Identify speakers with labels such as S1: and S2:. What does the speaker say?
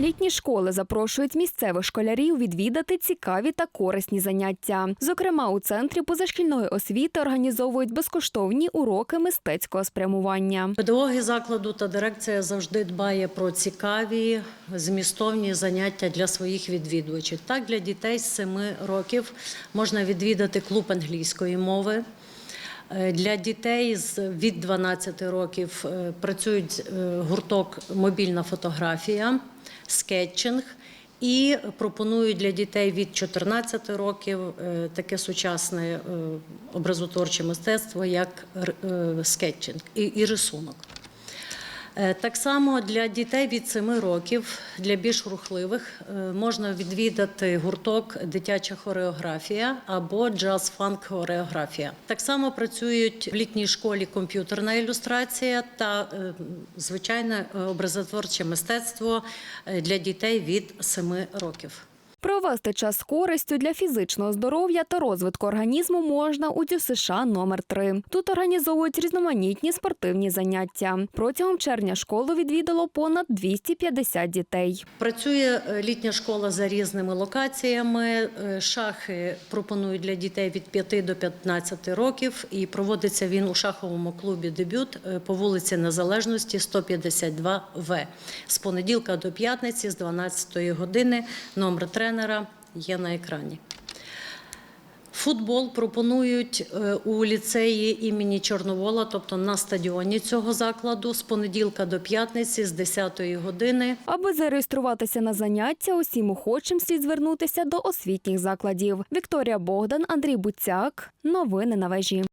S1: Літні школи запрошують місцевих школярів відвідати цікаві та корисні заняття. Зокрема, у центрі позашкільної освіти організовують безкоштовні уроки мистецького спрямування.
S2: Педагоги закладу та дирекція завжди дбає про цікаві змістовні заняття для своїх відвідувачів. Так, для дітей з 7 років можна відвідати клуб англійської мови. Е, Для дітей від 12 років е, працюють е, гурток мобільна фотографія, скетчинг. І пропонують для дітей від 14 років таке сучасне образотворче мистецтво, як скетчинг і рисунок. Е, Так само для дітей від 7 років, для більш рухливих, е, можна відвідати гурток дитяча хореографія або джаз-фанк хореографія. Так само працюють в літній школі комп'ютерна ілюстрація та е, звичайне образотворче мистецтво для дітей від 7 років.
S1: Провести час з користю для фізичного здоров'я та розвитку організму можна у ДЮСШ номер 3 Тут організовують різноманітні спортивні заняття. Протягом червня школу відвідало понад 250 дітей.
S2: Працює е, літня школа за різними локаціями. Е, Шахи пропонують для дітей від 5 до 15 років, і проводиться він у шаховому клубі Дебют е, по вулиці Незалежності 152 В з понеділка до п'ятниці з 12 години. Номер тренера є на екрані. Футбол пропонують е, у ліцеї імені Чорновола, тобто на стадіоні цього закладу, з понеділка до п'ятниці з 10 години.
S1: Аби зареєструватися на заняття, усім охочим слід звернутися до освітніх закладів. Вікторія Богдан, Андрій Буцяк. Новини на вежі.